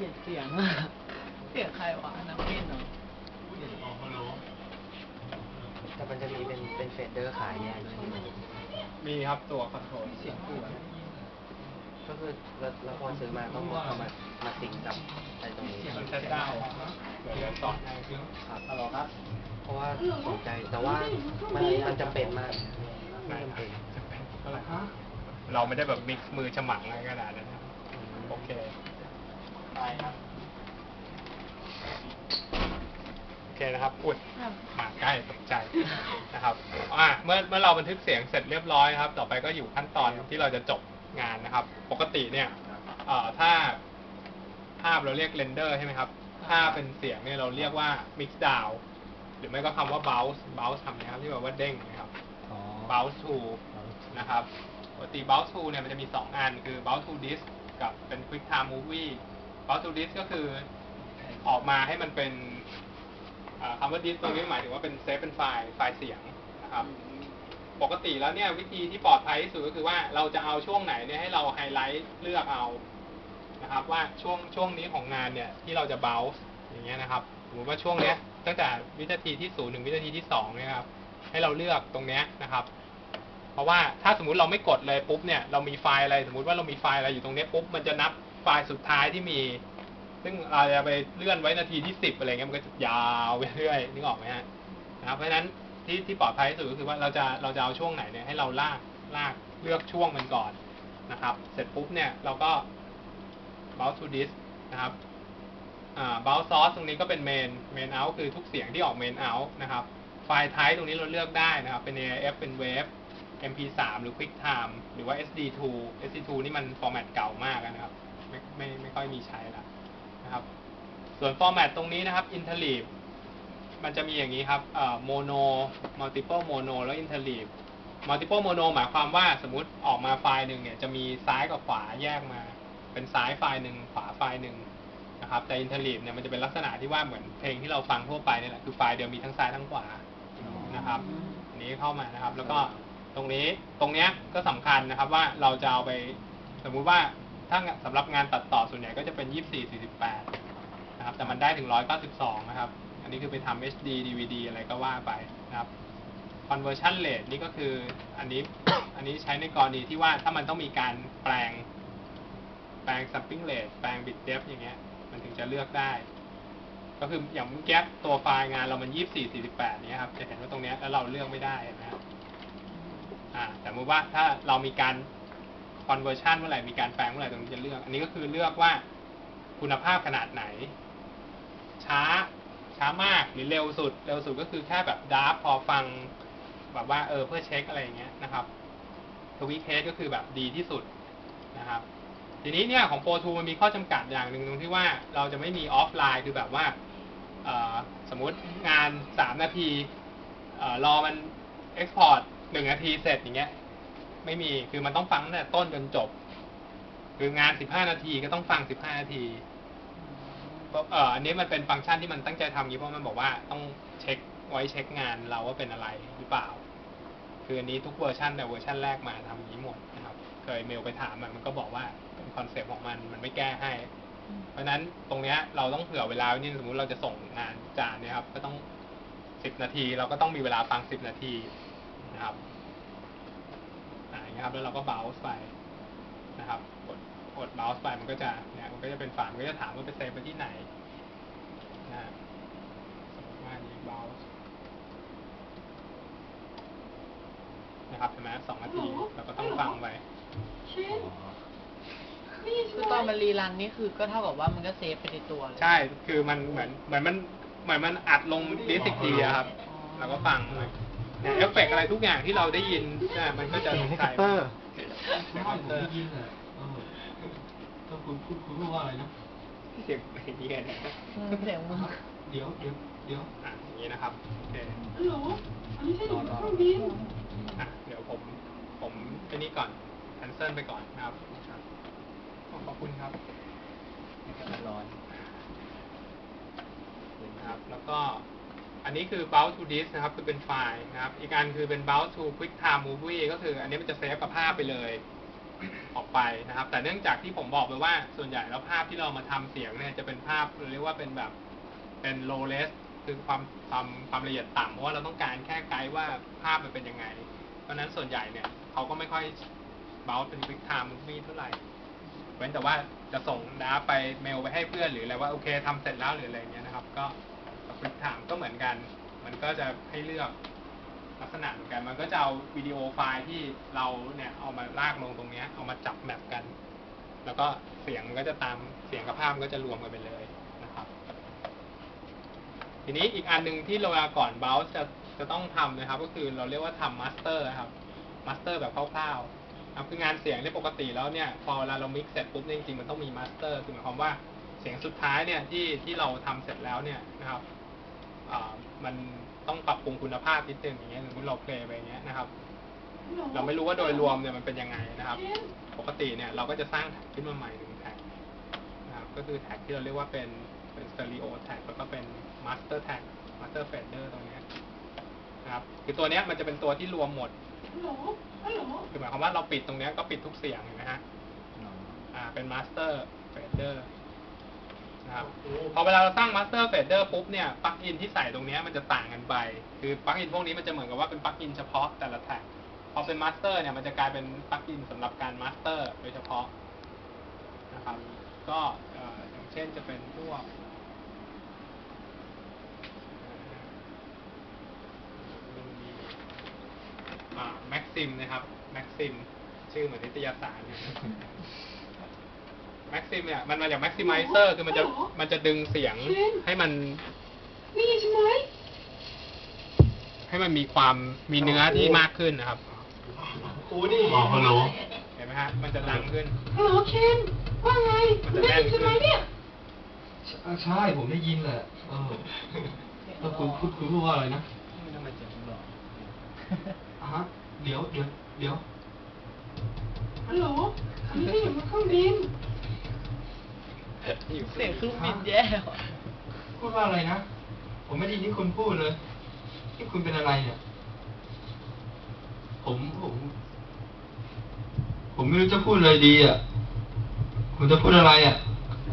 เกลียดเสียงอะเสียงใครวะนักเล่นเหรอแต่มันจะมีเป็นเป็นเฟดเดอร์ขายแยกด้วยนี่มีครับตัวคอนโทรลเสียงกูอะก็คือแล้วแล้วพอซื้อมาก็เอามามาสิงกับไอ้ตรงนี้มันเซตดาเดี๋ยวเดี๋ยวสอนให้ครับฮัลโหลครับ เพราะว่าสนใจแต่ว่ามันมันจำเป็นมากไม่จำเป็นอะไรเราไม่ได้แบบมิกซ์มือฉมังอะไรขนาดนั้นโอเค ไปครับ โอเคนะครับ อุ้ย มาใกล้ตกใจนะครับ อ่า เมื่อเมื่อเราบันทึกเสียงเสร็จเรียบร้อยครับ ต่อไปก็อยู่ขั้นตอนที่เราจะจบงานนะครับ ปกติเนี่ย เอ่อ ถ้าภาพเราเรียกเรนเดอร์ใช่ไหมครับ ถ้าเป็นเสียงเนี่ยเราเรียกว่า mix down หรือไม่ก็คำว่า bounce bounce คำนี้ครับ ที่แปลว่าเด้งนะครับ bounce to นะครับ ปกติ bounce to เนี่ยมันจะมี 2 อัน คือ bounce to disk กับเป็น quick time movie bounce to disk ก็คือออกมาให้มันเป็นคำว่า disk ตรงนี้หมายถึงว่าเป็นเซฟเป็นไฟล์ไฟล์เสียงนะครับ ปกติแล้วเนี่ยวิธีที่ปลอดภัยที่สุดก็คือว่าเราจะเอาช่วงไหนเนี่ยให้เราไฮไลท์เลือกเอานะครับ ว่าช่วงช่วงนี้ของงานเนี่ยที่เราจะ bounce อย่างเงี้ยนะครับสมมติว่าช่วงเนี้ยตั้งแต่วินาทีที่ศูนย์ถึงวินาทีที่สองเนี่ยครับให้เราเลือกตรงเนี้ยนะครับ ราะว่าถ้าสมมุติเราไม่กดเลยปุ๊บเนี่ยเรามีไฟล์อะไรสมมุติว่าเรามีไฟล์อะไรอยู่ตรงนี้ปุ๊บมันจะนับไฟล์สุดท้ายที่มี ซึ่งเราจะไปเลื่อนไว้นาทีที่สิบอะไรเงี้ยมันก็จะยาวไปเรื่อยนึกออกไหมฮะนะครับเพราะฉะนั้นที่ที่ปลอดภัยที่สุดก็คือว่าเราจะเราจะเอาช่วงไหนเนี่ยให้เราลากลากเลือกช่วงมันก่อนนะครับ เสร็จปุ๊บเนี่ยเราก็ bounce to disk นะครับอ่า bounce source ตรงนี้ก็เป็น main main out คือทุกเสียงที่ออก main out นะครับ ไฟล์ type ตรงนี้เราเลือกได้นะครับ เป็น AIF เป็น wav MP3 หรือ QuickTime หรือว่า SD2 SD2 นี่มันฟอร์แมตเก่ามากนะครับ ไม่ไม่ไม่ค่อยมีใช้แล้วนะครับ ส่วนฟอร์แมตตรงนี้นะครับ interleave มันจะมีอย่างนี้ครับเอ่อ mono multiple mono แล้ว interleave multiple mono หมายความว่าสมมติออกมาไฟล์หนึ่งเนี่ยจะมีซ้ายกับขวาแยกมา เป็นซ้ายไฟล์หนึ่งขวาไฟล์หนึ่งนะครับแต่ interleave เนี่ยมันจะเป็นลักษณะที่ว่าเหมือนเพลงที่เราฟังทั่วไปนี่แหละคือไฟล์เดียวมีทั้งซ้ายทั้งขวานะครับอันนี้เข้ามานะครับ แล้วก็ ตรงนี้ตรงเนี้ยก็สำคัญนะครับว่าเราจะเอาไปสมมุติว่าถ้าสำหรับงานตัดต่อส่วนใหญ่ก็จะเป็น 24 48 นะครับ แต่มันได้ถึง 192 นะครับ อันนี้คือไปทำ HD DVD อะไรก็ว่าไปนะครับ conversion rate นี่ก็คืออันนี้อันนี้ใช้ในกรณีที่ว่าถ้ามันต้องมีการแปลง แปลง sampling rate แปลง bit depth อย่างเงี้ย มันถึงจะเลือกได้ ก็คืออย่างเมื่อกี้ตัวไฟล์งานเรามัน 24 48เนี่ยครับ จะเห็นว่าตรงเนี้ยแล้วเราเลือกไม่ได้นไหมครับ อ่าแต่เมื่อว่าถ้าเรามีการ conversion เมื่อไหร่ มีการแปลงเมื่อไหร่ตรงนี้จะเลือก อันนี้ก็คือเลือกว่าคุณภาพขนาดไหน ช้า ช้ามากหรือเร็วสุด เร็วสุดก็คือแค่แบบดาร์พอฟัง แบบว่าเออเพื่อเช็คอะไรอย่างเงี้ยนะครับทวีเคสก็คือแบบดีที่สุดนะครับ ทีนี้เนี่ยของ Pro 2มันมีข้อจำกัดอย่างหนึ่งตรงที่ว่าเราจะไม่มีออฟไลน์คือแบบว่าสมมุติงาน3นาทีเอ่อรอ มัน Export 1นาทีเสร็จอย่างเงี้ย ไม่มีคือมันต้องฟังตั้งแต่ต้นจนจบ คืองาน15นาทีก็ต้องฟัง15นาทีเอ่ออันนี้มันเป็นฟังก์ชันที่มันตั้งใจทำอย่างนี้เพราะมันบอกว่าต้องเช็คไว้เช็คงานเราว่าเป็นอะไรหรือเปล่า คืออันนี้ทุกเวอร์ชันแต่เวอร์ชันแรกมาทำอย่างนี้หมดนะครับ เคยเมลไปถามมันมันก็บอกว่าเป็นคอนเซปต์ของมันมันไม่แก้ให้ เพราะฉะนั้นตรงเนี้ยเราต้องเผื่อเวลาไว้นี่สมมุติเราจะส่งงานจานเนี่ยครับ ก็ต้องสิบนาที เราก็ต้องมีเวลาฟังสิบนาที นะครับอ่าอย่างเงี้ยครับแล้วเราก็เบาส์ไปนะครับ กดกดเบาส์ไปมันก็จะเนี่ยมันก็จะเป็นฝามันก็จะถามว่าไปเซฟไปที่ไหนนะฮะสมมติว่าอันนี้เบาส์นะครับเห็นไหมสองนาทีเราก็ต้องฟังไปคือตอนมันรีรันนี่คือก็เท่ากับว่ามันก็เซฟไปในตัวเลยใช่ คือมันเหมือนเหมือนมันเหมือนมันอัดลงดิสก์อีกทีอะครับ แล้วก็ฟังไปเนี่ย เอฟเฟกต์อะไรทุกอย่างที่เราได้ยินเนี่ยมันก็จะเสียงให้ใส่คัตเตอร์ไม่ผมได้ยินอะเออถ้าคุณคุณคุณพูดว่าอะไรนะเสียงไอ้เหี้ยเนี่ยอืมเสียงมึงเดี๋ยวเดี๋ยวเดี๋ยวอะอย่างนี้นะครับโอเคฮัลโหลอันนี้ใช่หนูเครื่องบินอะเดี๋ยวผมผมไปนี่ก่อนแคนเซิลไปก่อนนะครับขอบคุณครับร้อนนะครับแล้วก็ อันนี้คือ bounce to disk นะครับคือเป็นไฟล์นะครับ อีกอันคือเป็น bounce to quick time movie ก็คืออันนี้มันจะเซฟกับภาพไปเลยออกไปนะครับ แต่เนื่องจากที่ผมบอกไปว่าส่วนใหญ่แล้วภาพที่เรามาทำเสียงเนี่ยจะเป็นภาพเรียกว่าเป็นแบบเป็น low res คือความความความละเอียดต่ำเพราะว่าเราต้องการแค่ไกด์ว่าภาพมันเป็นยังไง เพราะนั้นส่วนใหญ่เนี่ยเขาก็ไม่ค่อยเบาเป็น quick time movie เท่าไหร่เว้นแต่ว่าจะส่งดาไปเมลไปให้เพื่อนหรืออะไรว่าโอเคทำเสร็จแล้วหรืออะไรเงี้ยนะครับ ก็ คลิกถามก็เหมือนกัน มันก็จะให้เลือกลักษณะเหมือนกัน มันก็จะเอาวิดีโอไฟล์ที่เราเนี่ยเอามาลากลงตรงเนี้ยเอามาจับแมปกัน แล้วก็เสียงมันก็จะตามเสียงกับภาพมันก็จะรวมกันไปเลยนะครับ ทีนี้อีกอันหนึ่งที่เราก่อนเบลจะจะต้องทำนะครับ ก็คือเราเรียกว่าทำมาสเตอร์ครับมาสเตอร์แบบคร่าวๆครับคืองานเสียงเนี่ยปกติแล้วเนี่ย พอเวลาเรามิกเสร็จปุ๊บจริงๆมันต้องมีมาสเตอร์คือหมายความว่าเสียงสุดท้ายเนี่ยที่ที่เราทำเสร็จแล้วเนี่ยนะครับ มันต้องปรับปรุงคุณภาพนิดนึงอย่างเงี้ยสมมติเราเพลย์ไปอย่างเงี้ยนะครับ เราไม่รู้ว่าโดยรวมเนี่ยมันเป็นยังไงนะครับ ปกติเนี่ยเราก็จะสร้างแท็กขึ้นมาใหม่หนึ่งแท็กนะครับ ก็คือแท็กที่เราเรียกว่าเป็นเป็นสเตอริโอแท็กแล้วก็เป็นมาสเตอร์แท็กมาสเตอร์เฟดเดอร์ตรงเนี้ยนะครับ คือตัวเนี้ยมันจะเป็นตัวที่รวมหมดคือหมายความว่าเราปิดตรงเนี้ยก็ปิดทุกเสียงเห็นไหมฮะ อ่า เป็นมาสเตอร์เฟดเดอร์ นะครับพอเวลาเราตั้งมาสเตอร์เฟดเดอร์ปุ๊บเนี่ยปลั๊กอินที่ใส่ตรงนี้มันจะต่างกันไป คือปลั๊กอินพวกนี้มันจะเหมือนกับว่าเป็นปลั๊กอินเฉพาะแต่ละแท็กพอเป็นมาสเตอร์เนี่ยมันจะกลายเป็นปลั๊กอินสำหรับการมาสเตอร์โดยเฉพาะนะครับ ก็อย่างเช่นจะเป็นพวกอ่าแม็กซิมนะครับแม็กซิมชื่อเหมือนนิตยสารเนี่ย แม็กซิมเนี่ยมันมาจากแม็กซิมิเซอร์คือมันจะมันจะดึงเสียงให้มันนี่ใช่ไหมให้มันมีความมีเนื้อที่มากขึ้นนะครับโอ้นี่บอกฮัลโหลเห็นไหมฮะมันจะดังขึ้นฮัลโหลเคนว่าไงมันจะได้แน่นยินใช่ไหมเนี่ยใช่ผมได้ยินแหละเออแล้วคุณคุณคุณพูดว่าอะไรนะไม่ต้องมาเจ็บหรอกอะฮะเดี๋ยวเดี๋ยวเดี๋ยวฮัลโหลอันนี้ก็อยู่บนเครื่องบินอยู่ เสียงเครื่องบินแย่ว่ะพูดว่าอะไรนะ ผมไม่ได้ยินที่คุณพูดเลย ที่คุณเป็นอะไรเนี่ย ผมผม ผมไม่รู้จะพูดอะไรดีอะ คุณจะพูดอะไรอะ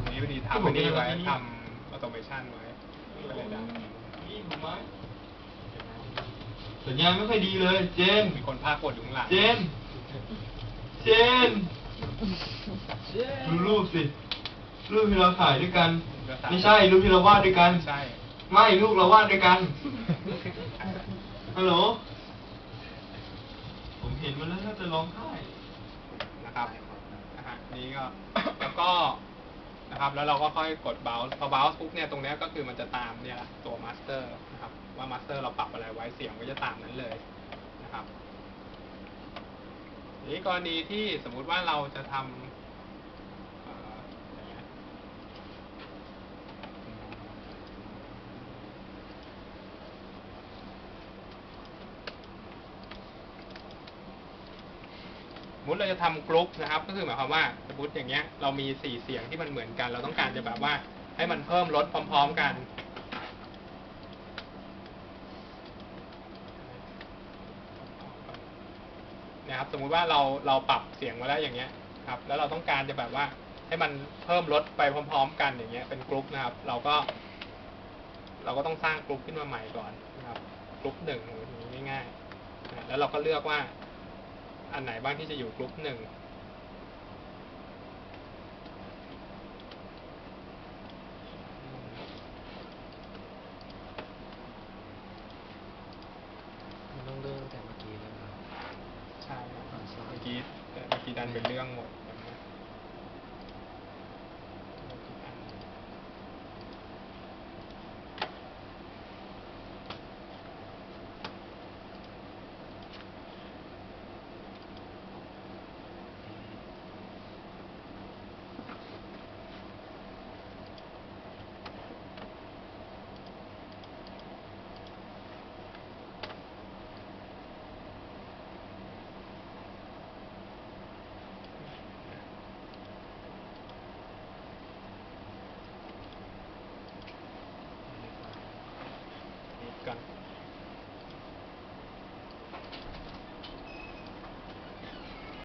วันนี้พอดีทำอันนี้ไว้ทำออโตเมชันไว้ก็เลยดังนี่ผมไหมสัญญาณไม่ค่อยดีเลย เจน มีคนพากดอยู่ข้างหลัง เจน เจน ดูรูปสิ รูปที่เราถ่ายด้วยกัน ไม่ใช่รูปที่เราวาดด้วยกันใช่ไม่รูปเราวาดด้วยกันฮัลโหลผมเห็นมันแล้วน่าจะร้องไห้นะครับนะฮะนี่ก็แล้วก็นะครับ แล้วเราก็ค่อยกด bounce พอ bounce ปุ๊บเนี่ยตรงเนี้ยก็คือมันจะตามเนี่ยแหละตัว master นะครับ ว่า master เราปรับอะไรไว้เสียงก็จะตามนั้นเลยนะครับทีนี้กรณีที่สมมุติว่าเราจะทำเอ่ออย่างเงี้ยส มมติเราจะทำกรุ๊ปนะครับ ก็คือหมายความว่าสมมติอย่างเงี้ยเรามีสี่เสียงที่มันเหมือนกัน เราต้องการจะแบบว่าให้มันเพิ่มลดพร้อม ๆกัน นะครับสมมุติว่าเราเราปรับเสียงมาแล้วอย่างเงี้ยครับ แล้วเราต้องการจะแบบว่าให้มันเพิ่มลดไปพร้อม ๆ กันอย่างเงี้ยเป็นกรุ๊ปนะครับ เราก็ เราก็ต้องสร้างกรุ๊ปขึ้นมาใหม่ก่อนนะครับกรุ๊ปหนึ่งง่ายๆแล้วเราก็เลือกว่า อันไหนบ้างที่จะอยู่กรุ๊ปหนึ่ง